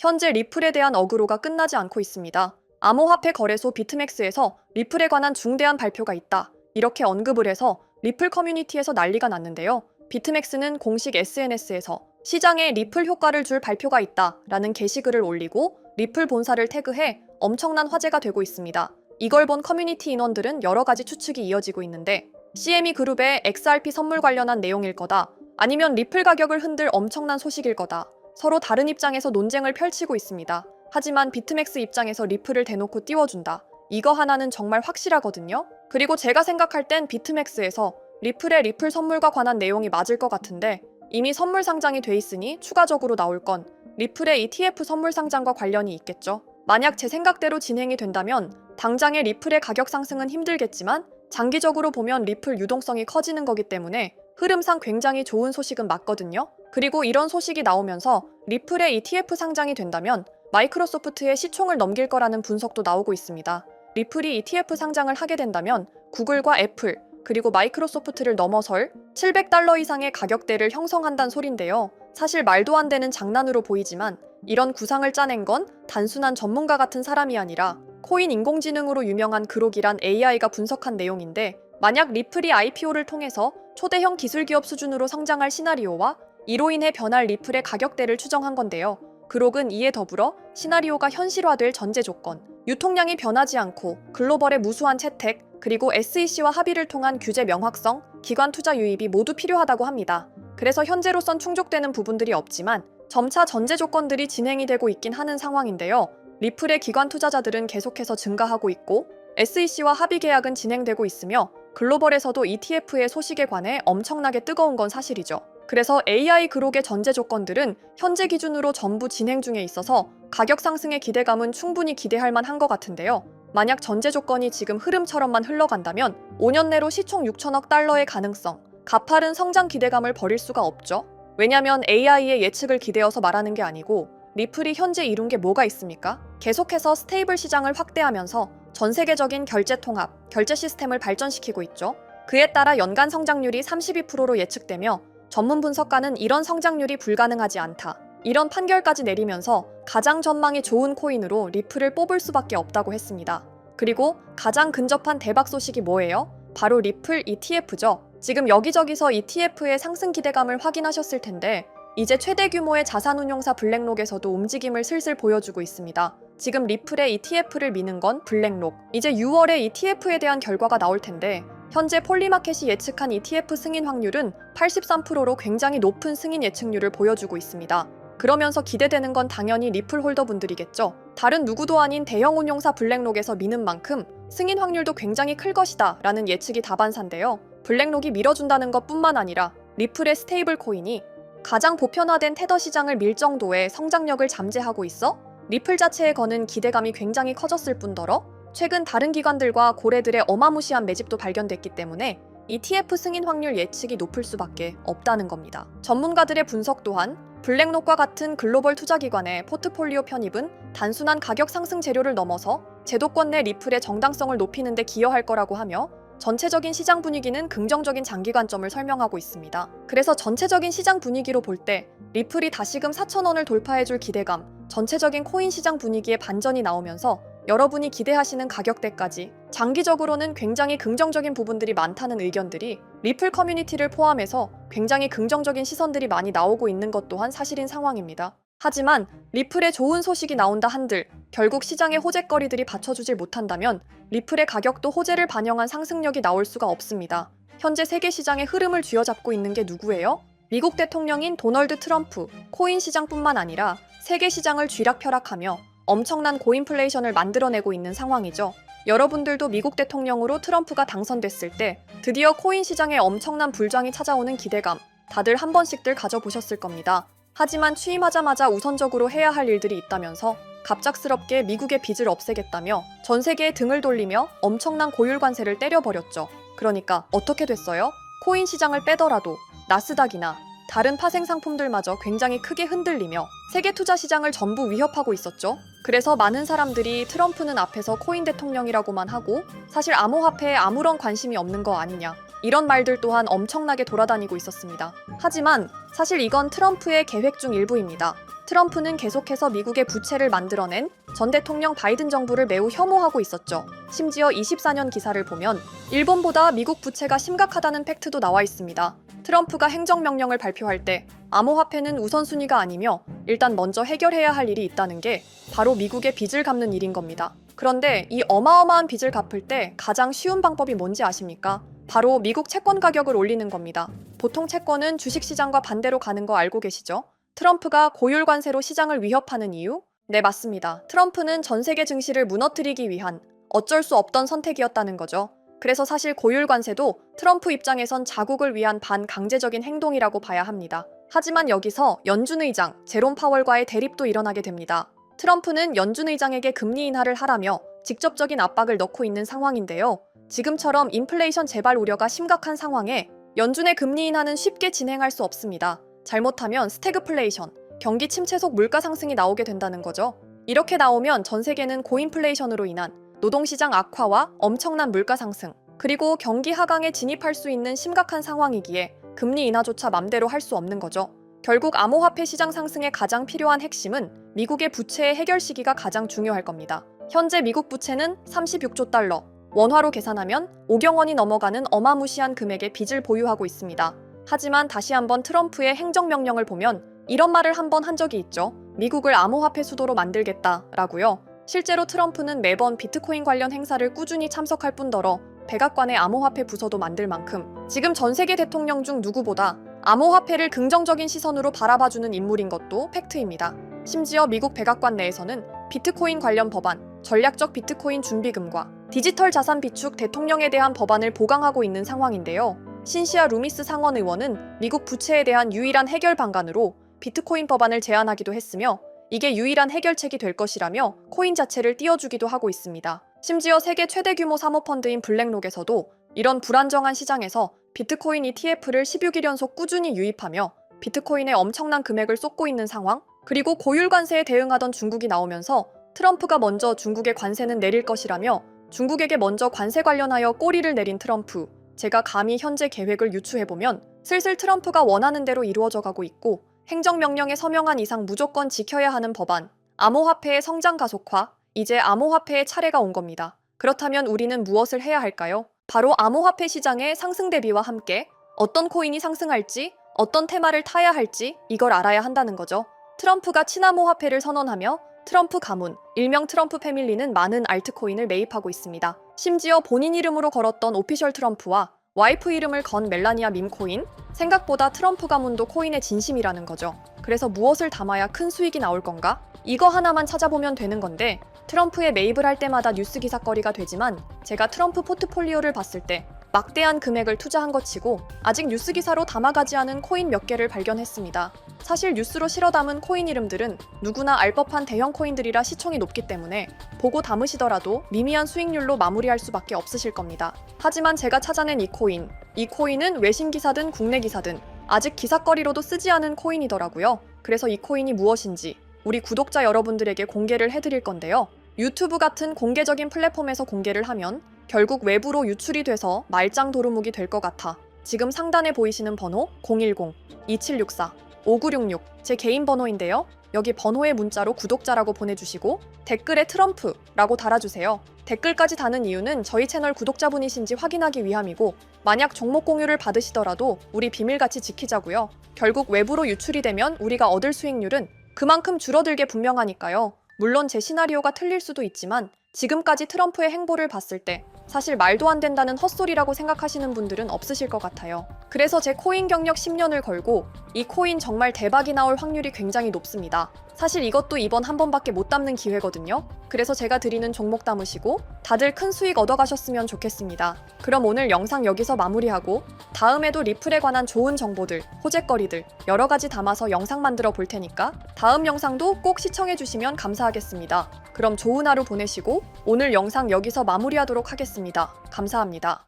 현재 리플에 대한 어그로가 끝나지 않고 있습니다. 암호화폐 거래소 비트맥스에서 리플에 관한 중대한 발표가 있다. 이렇게 언급을 해서 리플 커뮤니티에서 난리가 났는데요. 비트맥스는 공식 SNS에서 시장에 리플 효과를 줄 발표가 있다 라는 게시글을 올리고 리플 본사를 태그해 엄청난 화제가 되고 있습니다. 이걸 본 커뮤니티 인원들은 여러 가지 추측이 이어지고 있는데 CME 그룹의 XRP 선물 관련한 내용일 거다. 아니면 리플 가격을 흔들 엄청난 소식일 거다. 서로 다른 입장에서 논쟁을 펼치고 있습니다. 하지만 비트맥스 입장에서 리플을 대놓고 띄워준다. 이거 하나는 정말 확실하거든요. 그리고 제가 생각할 땐 비트맥스에서 리플의 리플 선물과 관한 내용이 맞을 것 같은데 이미 선물 상장이 돼 있으니 추가적으로 나올 건 리플의 ETF 선물 상장과 관련이 있겠죠. 만약 제 생각대로 진행이 된다면 당장의 리플의 가격 상승은 힘들겠지만 장기적으로 보면 리플 유동성이 커지는 거기 때문에 흐름상 굉장히 좋은 소식은 맞거든요. 그리고 이런 소식이 나오면서 리플의 ETF 상장이 된다면 마이크로소프트의 시총을 넘길 거라는 분석도 나오고 있습니다. 리플이 ETF 상장을 하게 된다면 구글과 애플, 그리고 마이크로소프트를 넘어설 700달러 이상의 가격대를 형성한다는 소린데요. 사실 말도 안 되는 장난으로 보이지만 이런 구상을 짜낸 건 단순한 전문가 같은 사람이 아니라 코인 인공지능으로 유명한 그록이란 AI가 분석한 내용인데 만약 리플이 IPO를 통해서 초대형 기술 기업 수준으로 성장할 시나리오와 이로 인해 변할 리플의 가격대를 추정한 건데요. 그록은 이에 더불어 시나리오가 현실화될 전제 조건, 유통량이 변하지 않고 글로벌의 무수한 채택, 그리고 SEC와 합의를 통한 규제 명확성, 기관 투자 유입이 모두 필요하다고 합니다. 그래서 현재로선 충족되는 부분들이 없지만 점차 전제 조건들이 진행이 되고 있긴 하는 상황인데요. 리플의 기관 투자자들은 계속해서 증가하고 있고 SEC와 합의 계약은 진행되고 있으며 글로벌에서도 ETF의 소식에 관해 엄청나게 뜨거운 건 사실이죠. 그래서 AI 그록의 전제 조건들은 현재 기준으로 전부 진행 중에 있어서 가격 상승의 기대감은 충분히 기대할 만한 것 같은데요. 만약 전제 조건이 지금 흐름처럼만 흘러간다면 5년 내로 시총 6천억 달러의 가능성, 가파른 성장 기대감을 버릴 수가 없죠. 왜냐면 AI의 예측을 기대어서 말하는 게 아니고 리플이 현재 이룬 게 뭐가 있습니까? 계속해서 스테이블 시장을 확대하면서 전 세계적인 결제 통합, 결제 시스템을 발전시키고 있죠. 그에 따라 연간 성장률이 32%로 예측되며 전문 분석가는 이런 성장률이 불가능하지 않다. 이런 판결까지 내리면서 가장 전망이 좋은 코인으로 리플을 뽑을 수밖에 없다고 했습니다. 그리고 가장 근접한 대박 소식이 뭐예요? 바로 리플 ETF죠. 지금 여기저기서 ETF의 상승 기대감을 확인하셨을 텐데 이제 최대 규모의 자산운용사 블랙록에서도 움직임을 슬슬 보여주고 있습니다. 지금 리플의 ETF를 미는 건 블랙록. 이제 6월에 ETF에 대한 결과가 나올 텐데 현재 폴리마켓이 예측한 ETF 승인 확률은 83%로 굉장히 높은 승인 예측률을 보여주고 있습니다. 그러면서 기대되는 건 당연히 리플 홀더분들이겠죠. 다른 누구도 아닌 대형 운용사 블랙록에서 미는 만큼 승인 확률도 굉장히 클 것이다 라는 예측이 다반사인데요. 블랙록이 밀어준다는 것 뿐만 아니라 리플의 스테이블 코인이 가장 보편화된 테더 시장을 밀 정도의 성장력을 잠재하고 있어 리플 자체에 거는 기대감이 굉장히 커졌을 뿐더러 최근 다른 기관들과 고래들의 어마무시한 매집도 발견됐기 때문에 ETF 승인 확률 예측이 높을 수밖에 없다는 겁니다. 전문가들의 분석 또한 블랙록과 같은 글로벌 투자기관의 포트폴리오 편입은 단순한 가격 상승 재료를 넘어서 제도권 내 리플의 정당성을 높이는 데 기여할 거라고 하며 전체적인 시장 분위기는 긍정적인 장기 관점을 설명하고 있습니다. 그래서 전체적인 시장 분위기로 볼 때 리플이 다시금 4,000원을 돌파해줄 기대감, 전체적인 코인 시장 분위기에 반전이 나오면서 여러분이 기대하시는 가격대까지 장기적으로는 굉장히 긍정적인 부분들이 많다는 의견들이 리플 커뮤니티를 포함해서 굉장히 긍정적인 시선들이 많이 나오고 있는 것 또한 사실인 상황입니다. 하지만 리플에 좋은 소식이 나온다 한들 결국 시장의 호재거리들이 받쳐주질 못한다면 리플의 가격도 호재를 반영한 상승력이 나올 수가 없습니다. 현재 세계 시장의 흐름을 쥐어잡고 있는 게 누구예요? 미국 대통령인 도널드 트럼프, 코인 시장뿐만 아니라 세계 시장을 쥐락펴락하며 엄청난 고인플레이션을 만들어내고 있는 상황이죠. 여러분들도 미국 대통령으로 트럼프가 당선됐을 때 드디어 코인 시장에 엄청난 불장이 찾아오는 기대감 다들 한 번씩들 가져보셨을 겁니다. 하지만 취임하자마자 우선적으로 해야 할 일들이 있다면서 갑작스럽게 미국의 빚을 없애겠다며 전 세계에 등을 돌리며 엄청난 고율 관세를 때려버렸죠. 그러니까 어떻게 됐어요? 코인 시장을 빼더라도 나스닥이나 다른 파생 상품들마저 굉장히 크게 흔들리며 세계 투자 시장을 전부 위협하고 있었죠. 그래서 많은 사람들이 트럼프는 앞에서 코인 대통령이라고만 하고 사실 암호화폐에 아무런 관심이 없는 거 아니냐. 이런 말들 또한 엄청나게 돌아다니고 있었습니다. 하지만 사실 이건 트럼프의 계획 중 일부입니다. 트럼프는 계속해서 미국의 부채를 만들어낸 전 대통령 바이든 정부를 매우 혐오하고 있었죠. 심지어 24년 기사를 보면 일본보다 미국 부채가 심각하다는 팩트도 나와 있습니다. 트럼프가 행정명령을 발표할 때 암호화폐는 우선순위가 아니며 일단 먼저 해결해야 할 일이 있다는 게 바로 미국의 빚을 갚는 일인 겁니다. 그런데 이 어마어마한 빚을 갚을 때 가장 쉬운 방법이 뭔지 아십니까? 바로 미국 채권 가격을 올리는 겁니다. 보통 채권은 주식시장과 반대로 가는 거 알고 계시죠? 트럼프가 고율 관세로 시장을 위협하는 이유? 네, 맞습니다. 트럼프는 전 세계 증시를 무너뜨리기 위한 어쩔 수 없던 선택이었다는 거죠. 그래서 사실 고율 관세도 트럼프 입장에선 자국을 위한 반강제적인 행동이라고 봐야 합니다. 하지만 여기서 연준 의장 제롬 파월과의 대립도 일어나게 됩니다. 트럼프는 연준 의장에게 금리 인하를 하라며 직접적인 압박을 넣고 있는 상황인데요. 지금처럼 인플레이션 재발 우려가 심각한 상황에 연준의 금리 인하는 쉽게 진행할 수 없습니다. 잘못하면 스태그플레이션, 경기 침체 속 물가 상승이 나오게 된다는 거죠. 이렇게 나오면 전 세계는 고인플레이션으로 인한 노동시장 악화와 엄청난 물가 상승, 그리고 경기 하강에 진입할 수 있는 심각한 상황이기에 금리 인하조차 맘대로 할 수 없는 거죠. 결국 암호화폐 시장 상승에 가장 필요한 핵심은 미국의 부채의 해결 시기가 가장 중요할 겁니다. 현재 미국 부채는 36조 달러, 원화로 계산하면 5경 원이 넘어가는 어마무시한 금액의 빚을 보유하고 있습니다. 하지만 다시 한번 트럼프의 행정명령을 보면 이런 말을 한번한 적이 있죠. 미국을 암호화폐 수도로 만들겠다라고요. 실제로 트럼프는 매번 비트코인 관련 행사를 꾸준히 참석할 뿐더러 백악관의 암호화폐 부서도 만들 만큼 지금 전 세계 대통령 중 누구보다 암호화폐를 긍정적인 시선으로 바라봐주는 인물인 것도 팩트입니다. 심지어 미국 백악관 내에서는 비트코인 관련 법안, 전략적 비트코인 준비금과 디지털 자산 비축 대통령에 대한 법안을 보강하고 있는 상황인데요. 신시아 루미스 상원 의원은 미국 부채에 대한 유일한 해결 방안으로 비트코인 법안을 제안하기도 했으며 이게 유일한 해결책이 될 것이라며 코인 자체를 띄워주기도 하고 있습니다. 심지어 세계 최대 규모 사모펀드인 블랙록에서도 이런 불안정한 시장에서 비트코인 ETF를 16일 연속 꾸준히 유입하며 비트코인에 엄청난 금액을 쏟고 있는 상황, 그리고 고율 관세에 대응하던 중국이 나오면서 트럼프가 먼저 중국의 관세는 내릴 것이라며 중국에게 먼저 관세 관련하여 꼬리를 내린 트럼프. 제가 감히 현재 계획을 유추해보면 슬슬 트럼프가 원하는 대로 이루어져 가고 있고 행정명령에 서명한 이상 무조건 지켜야 하는 법안, 암호화폐의 성장 가속화, 이제 암호화폐의 차례가 온 겁니다. 그렇다면 우리는 무엇을 해야 할까요? 바로 암호화폐 시장의 상승 대비와 함께 어떤 코인이 상승할지, 어떤 테마를 타야 할지 이걸 알아야 한다는 거죠. 트럼프가 친암호화폐를 선언하며 트럼프 가문, 일명 트럼프 패밀리는 많은 알트코인을 매입하고 있습니다. 심지어 본인 이름으로 걸었던 오피셜 트럼프와 와이프 이름을 건 멜라니아 밈코인? 생각보다 트럼프 가문도 코인의 진심이라는 거죠. 그래서 무엇을 담아야 큰 수익이 나올 건가? 이거 하나만 찾아보면 되는 건데 트럼프에 매입을 할 때마다 뉴스 기사거리가 되지만 제가 트럼프 포트폴리오를 봤을 때 막대한 금액을 투자한 것 치고 아직 뉴스 기사로 담아가지 않은 코인 몇 개를 발견했습니다. 사실 뉴스로 실어 담은 코인 이름들은 누구나 알 법한 대형 코인들이라 시총이 높기 때문에 보고 담으시더라도 미미한 수익률로 마무리할 수밖에 없으실 겁니다. 하지만 제가 찾아낸 이 코인, 이 코인은 외신 기사든 국내 기사든 아직 기사거리로도 쓰지 않은 코인이더라고요. 그래서 이 코인이 무엇인지 우리 구독자 여러분들에게 공개를 해드릴 건데요. 유튜브 같은 공개적인 플랫폼에서 공개를 하면 결국 외부로 유출이 돼서 말짱 도루묵이 될 것 같아 지금 상단에 보이시는 번호 010-2764-5966 제 개인 번호인데요. 여기 번호의 문자로 구독자라고 보내주시고 댓글에 트럼프라고 달아주세요. 댓글까지 다는 이유는 저희 채널 구독자분이신지 확인하기 위함이고 만약 종목 공유를 받으시더라도 우리 비밀같이 지키자고요. 결국 외부로 유출이 되면 우리가 얻을 수익률은 그만큼 줄어들게 분명하니까요. 물론 제 시나리오가 틀릴 수도 있지만 지금까지 트럼프의 행보를 봤을 때 사실 말도 안 된다는 헛소리라고 생각하시는 분들은 없으실 것 같아요. 그래서 제 코인 경력 10년을 걸고 이 코인 정말 대박이 나올 확률이 굉장히 높습니다. 사실 이것도 이번 한 번밖에 못 담는 기회거든요. 그래서 제가 드리는 종목 담으시고 다들 큰 수익 얻어가셨으면 좋겠습니다. 그럼 오늘 영상 여기서 마무리하고 다음에도 리플에 관한 좋은 정보들, 호재거리들 여러 가지 담아서 영상 만들어 볼 테니까 다음 영상도 꼭 시청해 주시면 감사하겠습니다. 그럼 좋은 하루 보내시고 오늘 영상 여기서 마무리하도록 하겠습니다. 감사합니다.